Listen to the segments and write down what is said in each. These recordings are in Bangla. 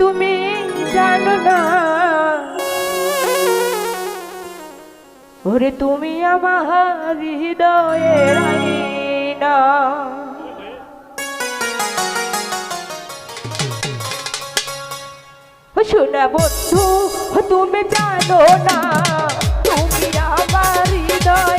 তুমি জানো না। ওরে তুমি আমার হৃদয়ের আইনা শোনা বন্ধু তুমি জানো না। তুমি আমার হৃদয়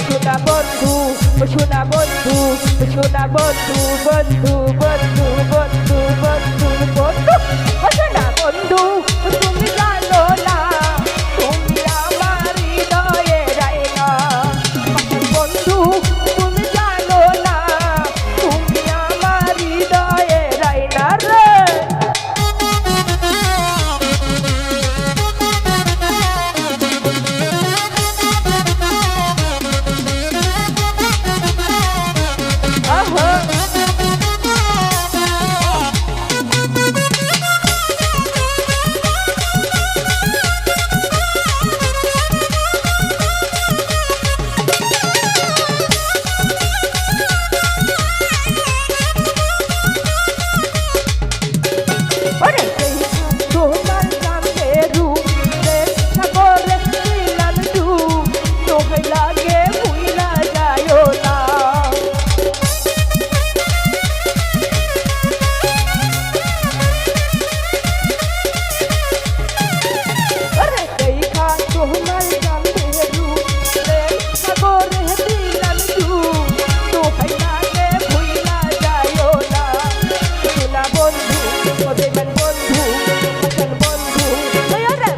সোনা বন্ধু সোনা বন্ধু সোনা বন্ধু বন্ধু বন্ধু বন্ধু বন্ধু বন্ধু